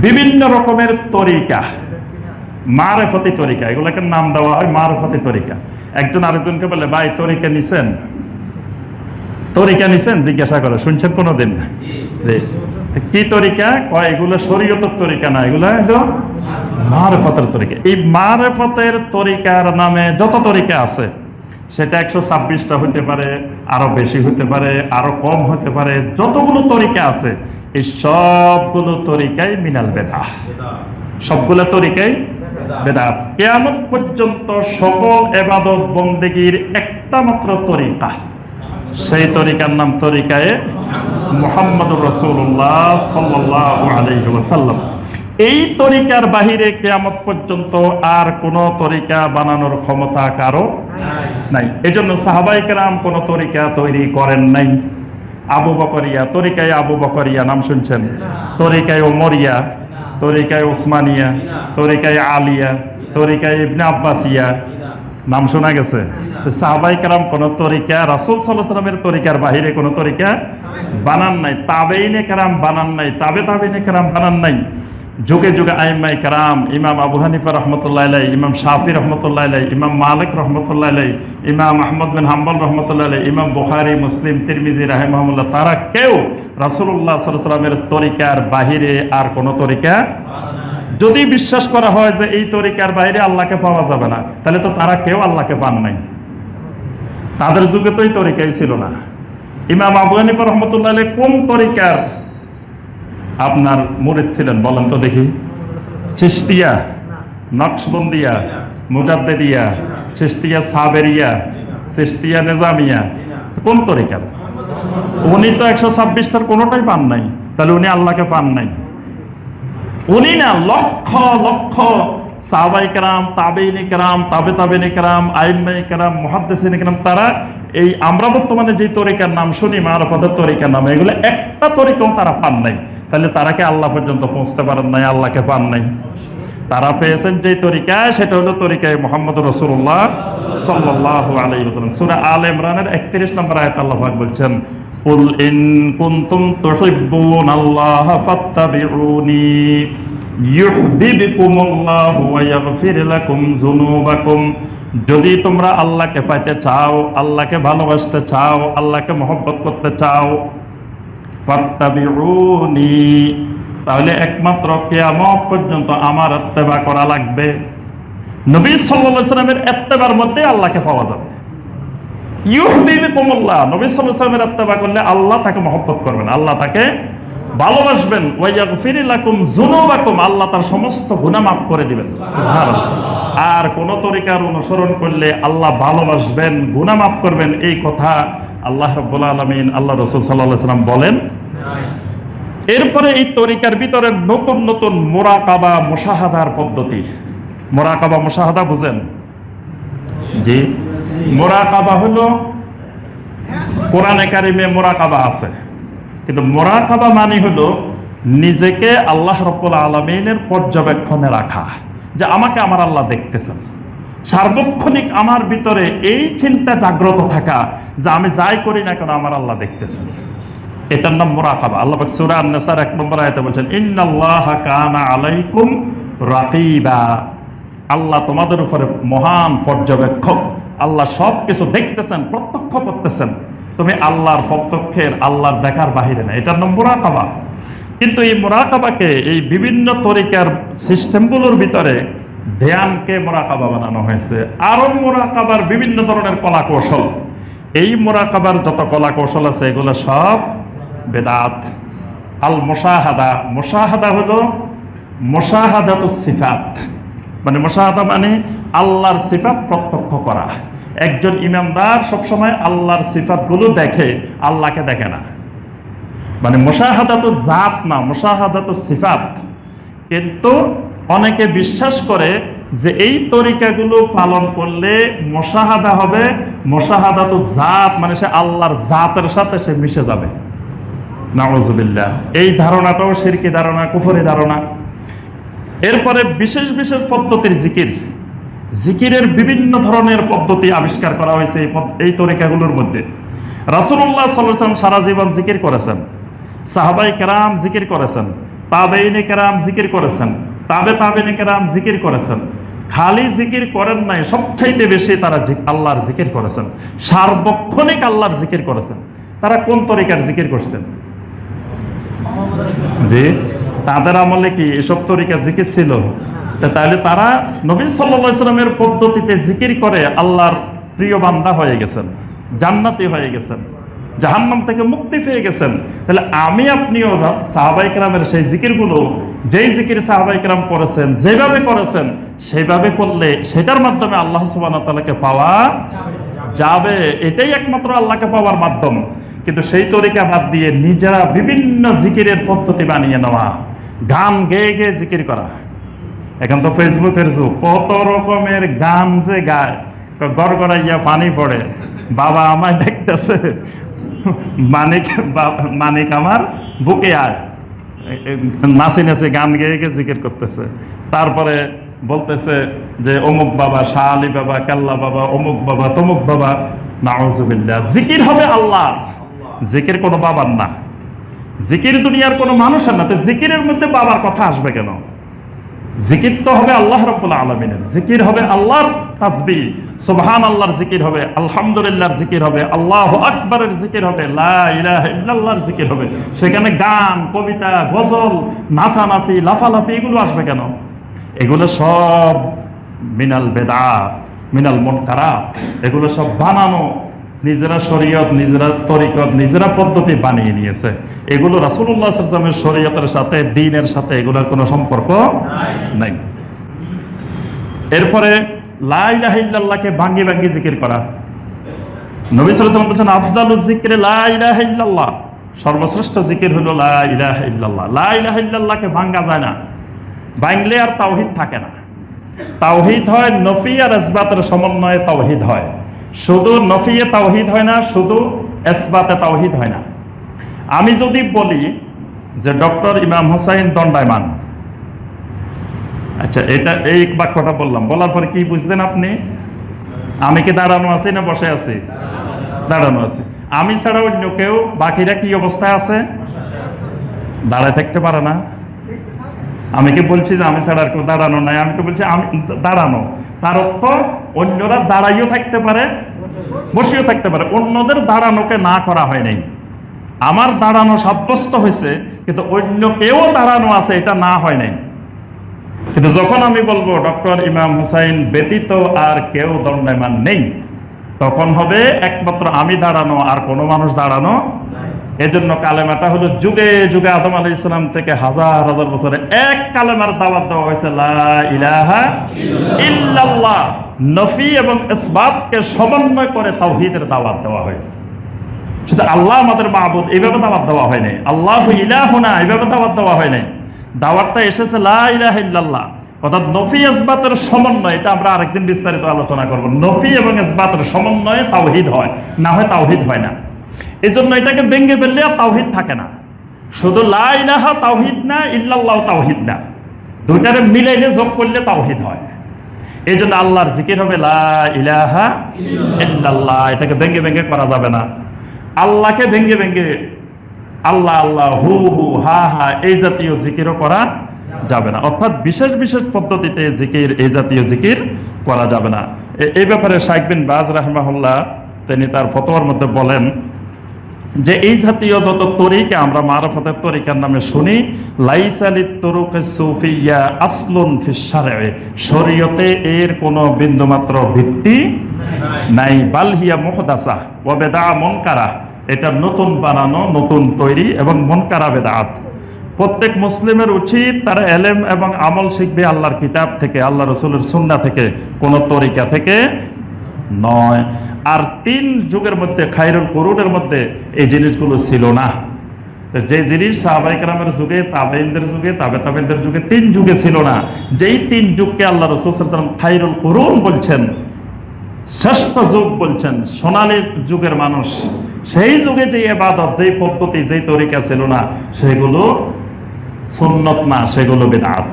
বিভিন্ন রকমের তরিকা, মারেফতি তরিকা, এগুলোকে নাম দেওয়া হয় মারেফতি তরিকা। একজন আরেকজনকে বলে, ভাই, তরিকা নিছেন? তরিকা নিছেন? জিজ্ঞাসা করে, শুনছেন কোনোদিন? জি। তো কি তরিকা? কয়, এগুলো শরীয়তের তরিকা না, এগুলো হলো মারেফতের তরিকা। এই মারেফতের তরিকার নামে যত তরিকা আছে সেটা একশো ছাব্বিশটা হতে পারে, আরও বেশি হতে পারে, আরও কম হতে পারে, যতগুলো তরিকা আছে, এই সবগুলো তরিকাই মিনাল বেদা সবগুলো তরিকাই বেদাত। কেয়ামত পর্যন্ত সকল এবাদত বন্দেগীর একটা মাত্র তরিকা, সেই তরিকার নাম তরিকায় মোহাম্মদ রসুল্লাহ সাল্লাহ আলহি এই তরিকার বাহিরে কেয়ামত পর্যন্ত আর কোন তরিকা বানানোর ক্ষমতা কারও নাই। এই এজন্য সাহাবাইকেরাম কোন তরিকা তৈরি করেন নাই। আবু বকরিয়া তরিকায় আবু বকরিয়া নাম শুনছেন? তরিকায় ওমরিয়া তরিকায় ওসমানিয়া তরিকায় আলিয়া তরিকায় ইবনে আব্বাসিয়া। নাম শোনা গেছে? সাহাবাই কালাম কোন তরিকা রাসুল সাল্লামের তরিকার বাহিরে কোন তরিকা বানান নাই। তাবেইনে কারাম বানান নাই। তাবে তাবেইনে কারাম বানান নাই। যুগে যুগে আইমাই কারাম, ইমাম আবু হানিফা রহমতুল্লাহ আলাই ইমাম শাফি রহমতুল্লাহ আলাই ইমাম মালিক রহমতুল্লাহ আলাই ইমাম আহমদ বিন হাম্বল রহমতুল্লাহ আলাই ইমাম বুখারি, মুসলিম, তিরমিজি রাহেমাহুল্লাহ, তারা কেউ রাসুল্লাহ সাল্লামের তরিকার বাহিরে আর কোন তরিকা যদি বিশ্বাস করা হয় যে এই তরিকার বাইরে আল্লাহকে পাওয়া যাবে না, তাহলে তো তারা কেউ আল্লাহকে পান নাই। তাদের যুগে তো এই তরিকাই ছিল না। ইমাম আবু হানিফা রহমতুল্লাহ কোন তরিকার আপনার মুরিদ ছিলেন, বলেন তো দেখি। চিস্তিয়া নকশবন্দিয়া, মুজাদ্দেদিয়া চিস্তিয়া সাবেরিয়া চিস্তিয়া নেজামিয়া, কোন তরিকার? উনি তো একশো ছাব্বিশটার কোনোটাই পান নাই, তাহলে উনি আল্লাহকে পান নাই। উনি না লক্ষ লক্ষ সাহাবাই কেরাম, তাবেইনি কেরাম, তাবে কেরাম আইমাই কেরাম, মহাদ্দেসিনী কেরাম, তারা এই আমরা বর্তমানে যে তরিকার নাম শুনি, মারফতের তরিকার নাম, এগুলো একটা তরিকাও তারা পান নাই। তাহলে তারা কি আল্লাহ পর্যন্ত পৌঁছতে পারেন নাই আল্লাহকে পান নাই তারা পেয়েছেন যে তরিকা সেটা হলো তরিকায় মোহাম্মদ রসুল্লাহ সাল্লাহ আলাইসালাম সুরা আল ইমরানের একত্রিশ নম্বর আয়াত আল্লাহ পাক বলছেন قل إن كنتم تحبون الله فاتبعوني يحببكم الله ويغفر لكم ذنوبكم যদি তোমরা আল্লাহকে পাইতে চাও আল্লাহকে ভালোবাসতে চাও আল্লাহকে মহব্বত করতে চাও ফাত্তাবিউনি। তাহলে একমাত্র কিয়ামত পর্যন্ত আমার ইত্তেবা করা লাগবে। নবী আলাইহি সাল্লামের ইত্তেবার মধ্যে আল্লাহকে পাওয়া যাবে। ইউহবিবিকুমুল্লাহ নবী সাল্লাল্লাহু আলাইহি সাল্লামের করলে আল্লাহ তাকে মহব্বত করবেন। আল্লাহ তাকে ভালোবাসবেন। ওয়াইয়াগফির লাকুম যুনুবাকুম। আল্লাহ তার সমস্ত গুনাহ মাফ করে দিবেন। আর কোন তরিকার অনুসরণ করলে আল্লাহ ভালোবাসবেন, গুনাহ মাফ করবেন, এই কথা আল্লাহ রাব্বুল আলামিন, আল্লাহ রাসূল আলাইহি সাল্লাম বলেন, এরপরে এই তরিকার ভিতরে নতুন নতুন মোরাকাবা, মুশাহাদার পদ্ধতি। মোরাকাবা, মুশাহাদা বুঝেন? জি। মোরাকাবা হলো কোরআনে কারিমে মোরাকাবা আছে। কিন্তু মোরাকাবা মানে হলো নিজেকে আল্লাহ রব্বুল আলমিনের পর্যবেক্ষণে রাখা, যে আমাকে আমার আল্লাহ দেখতেছেন। সার্বক্ষণিক আমার ভিতরে এই চিন্তা জাগ্রত থাকা যে আমি যাই করি না কেন আমার আল্লাহ দেখতেছেন। এটার নাম মোরাকাবা। আল্লাহ সূরা এক নম্বর আয়াতে বলছেন, ইন্নাল্লাহা কানা আলাইকুম রাকিবা। আল্লাহ তোমাদের উপরে মহান পর্যবেক্ষক। আল্লাহ সব কিছু দেখতেছেন, প্রত্যক্ষ করতেছেন। তুমি আল্লাহর প্রত্যক্ষের, আল্লাহর দেখার বাহিরে না। এটার নাম মোরাকাবা। কিন্তু এই মোরাকাবাকে, এই বিভিন্ন তরিকার সিস্টেমগুলোর ভিতরে ধ্যানকে মোরাকাবা বানানো হয়েছে। আরও মোরাকাবার বিভিন্ন ধরনের কলা কৌশল এই মোরাকাবার যত কলা কৌশল আছে, এগুলো সব বেদাত। আল মোশাহাদা। মোশাহাদা হলো মোশাহাদাত সিফাত। মানে মোশাহাদা মানে আল্লাহর সিফাত প্রত্যক্ষ করা। একজন ইমামদার সবসময় আল্লাহর সিফাতগুলো দেখে, আল্লাহকে দেখে না। মানে মোশাহাদাত জাত না, মোশাহাদাত সিফাত। কিন্তু অনেকে বিশ্বাস করে যে এই তরিকাগুলো পালন করলে মশাহাদা হবে। মশাহাদা তো জাত মানে সে আল্লাহর জাতের সাথে সে মিশে যাবে। নাউজুবিল্লাহ। এই ধারণাটাও শিরকি ধারণা, কুফরি ধারণা। এরপরে বিশেষ বিশেষ পদ্ধতির জিকির। জিকিরের বিভিন্ন ধরনের পদ্ধতি আবিষ্কার করা হয়েছে এই তরিকাগুলোর মধ্যে। রাসূলুল্লাহ সাল্লাল্লাহু আলাইহি সারা জীবন জিকির করেছেন। সাহাবাই কেরাম জিকির করেছেন। তাবেইনে কেরাম জিকির করেছেন। তাবে তাবেইনে কেরাম জিকির করেছেন। খালি জিকির করেন নাই, সবচাইতে বেশি তারা আল্লাহর জিকির করেছেন। সার্বক্ষণিক আল্লাহর জিকির করেছেন। তারা কোন তরিকার জিকির করছেন? জি, তাদের আমলে কি এসব তরিকা জিকির ছিল? তাহলে তারা নবী সাল্লামের পদ্ধতিতে জিকির করে আল্লাহর প্রিয় বান্দা হয়ে গেছেন, জান্নাতি হয়ে গেছেন, জাহান্নাম থেকে মুক্তি পেয়ে গেছেন। তাহলে আমি আপনিও সাহাবাইকরামের সেই জিকিরগুলো যেই জিকির সাহাবাইকরাম করেছেন, যেভাবে করেছেন, সেভাবে করলে সেটার মাধ্যমে আল্লাহ ওয়া পাওয়া যাবে। এটাই একমাত্র আল্লাহকে পাওয়ার মাধ্যম। কিন্তু সেই তরিকা বাদ দিয়ে নিজেরা বিভিন্ন জিকিরের পদ্ধতি বানিয়ে নেওয়া, গান গেয়ে গেয়ে জিকির করা। এখন তো ফেসবুকের যুগ, কত রকমের গান যে গায়, গড়গড়াইয়া পানি পড়ে। বাবা আমায় দেখতেছে, মানিক মানিক আমার বুকে আয়। নাচে নাচে গান গেয়ে গিয়ে জিকির করতেছে। তারপরে বলতেছে যে, অমুক বাবা শাহ আলী বাবা, কাল্লা বাবা, অমুক বাবা, তমুক বাবা নাউজুবিল্লা জিকির হবে আল্লাহ। জিকির কোনো বাবার না। জিকির দুনিয়ার কোনো মানুষের না। তো জিকিরের মধ্যে বাবার কথা আসবে কেন? জিকির তো হবে আল্লাহ রব্বুল আলমিনের, জিকির হবে আল্লাহর তাসবি সুবহান আল্লাহর জিকির হবে, আলহামদুলিল্লাহর জিকির হবে, আল্লাহ আকবরের জিকির হবে, লা ইলাহা ইল্লাল্লাহর জিকির হবে। সেখানে গান, কবিতা, গজল, নাচানাচি, লাফালাফি এগুলো আসবে কেন? এগুলো সব মিনাল বেদা মিনাল মনকারাত, এগুলো সব বানানো নিজেরা শরীয়ত, নিজেরা তরিকত, নিজেরা পদ্ধতি বানিয়ে নিয়েছে। এগুলো রাসুল্লাহ সাল্লামের শরীয়তের সাথে, দিনের সাথে এগুলোর কোনো সম্পর্ক নাই। এরপরে লাইলাহিল্লাহকে ভাঙ্গি ভাঙ্গি জিকির করা। নবী সাল্লাম বলছেন আফজালুল জিকিরে লাইলাহিল্লাহ সর্বশ্রেষ্ঠ জিকির হলো লাইলাহিল্লাহ লাইলাহিল্লাহকে ভাঙ্গা যায় না। ভাঙলে আর তাওহিদ থাকে না। তাওহিদ হয় নফি আর ইসবাতের সমন্বয়ে তাওহিদ হয়। শুধু নফিয়ে তাওহিদ হয় না, শুধু এসবাতে তাওহিদ হয় না। আমি যদি বলি যে ডক্টর ইমাম হোসাইন দণ্ডায়মান আচ্ছা এটা এই বাক্যটা বললাম, বলার পরে কি বুঝলেন আপনি? আমি কি দাঁড়ানো আছি না বসে আছি? দাঁড়ানো আছি। আমি ছাড়া অন্য কেউ, বাকিরা কি অবস্থায় আছে? দাঁড়ায় থাকতে পারে না। আমি কি বলছি যে আমি ছাড়া আর কেউ দাঁড়ানো নাই? আমি তো বলছি আমি, দাঁড়ানো। তার অর্থ অন্যরা দাঁড়াইও থাকতে পারে, বসেও থাকতে পারে। অন্যদের দাঁড়ানোকে না করা হয় নাই। আমার দাঁড়ানো সাব্যস্ত হয়েছে, কিন্তু অন্য কেউ দাঁড়ানো আছে, এটা না হয় নাই। কিন্তু যখন আমি বলব, ডক্টর ইমাম হুসাইন ব্যতীত আর কেউ দণ্ডায়মান নেই, তখন হবে একমাত্র আমি দাঁড়ানো আর কোনো মানুষ দাঁড়ানো এজন্য কালেমাটা হলো যুগে যুগে আদম আলী ইসলাম থেকে হাজার হাজার বছরে এক কালেমার দাওয়াত দেওয়া হয়েছে ইলাহা নফি এবং ইসবাতকে সমন্বয় করে তাওহীদের দাওয়াত দেওয়া হয়েছে। শুধু আল্লাহ আমাদের মাহবুদ এইভাবে দাওয়াত দেওয়া হয় নাই আল্লাহ ইলাহুনা এইভাবে দাওয়াত দেওয়া হয় নাই দাওয়াতটা এসেছে, লা ইলাহা ইল্লাল্লাহ। অর্থাৎ নফি, ইসবাতের সমন্বয়, এটা আমরা আরেকদিন বিস্তারিত আলোচনা করব। নফি এবং ইসবাতের সমন্বয়ে তাওহীদ হয়, না হয় তাওহীদ হয় না। এই জন্য এটাকে ভেঙে ফেললে আর তাওহীদ থাকে না। শুধু লা ইলাহা তাওহীদ না, ইল্লাল্লাহ তাওহিদ না। দুইটারে মিলাইলে যোগ করলে তাওহিদ হয়। এই জন্য আল্লাহর জিকির হবে ইলাহা ইল্লাল্লাহ। এটাকে ভেঙে ভেঙে করা যাবে না। আল্লাহকে ভেঙে ভেঙে আল্লাহ আল্লাহ, হু হু, হা হা, এই জাতীয় জিকিরও করা যাবে না। অর্থাৎ বিশেষ বিশেষ পদ্ধতিতে জিকির, এই জাতীয় জিকির করা যাবে না। এই ব্যাপারে শাইখ বিন বাজ রাহমাহুল্লাহ, তিনি তার ফতোয়ার মধ্যে বলেন যে এই জাতীয় যত তরিকা আমরা মারফতের তরিকার নামে শুনি লাইসালি তরুকে সুফিয়া আসলুন ফিসারে শরীয়তে এর কোনো বিন্দুমাত্র ভিত্তি নাই। বালহিয়া মোহদাসা ও বেদা মনকারা। এটা নতুন বানানো, নতুন তৈরি এবং মনকারা বেদাত প্রত্যেক মুসলিমের উচিত তার এলেম এবং আমল শিখবে আল্লাহর কিতাব থেকে, আল্লাহ রসুলের সুন্না থেকে, কোন তরিকা থেকে নয়। আর তিন যুগের মধ্যে খাইরুল করুনের মধ্যে এই জিনিসগুলো ছিল না। যে জিনিস সাহাবাইকরামের যুগে তাবেইনদের যুগে, তাবে তাবেইনদের যুগে তিন যুগে ছিল না। যেই তিন যুগকে আল্লাহ রসুল সাল্লাম খাইরুল করুন বলছেন, শ্রেষ্ঠ যুগ বলছেন, সোনালী যুগের মানুষ, সেই যুগে যে এবাদত যেই পদ্ধতি যেই তরিকা ছিল না, সেগুলো সুন্নত না, সেগুলো বেদাত।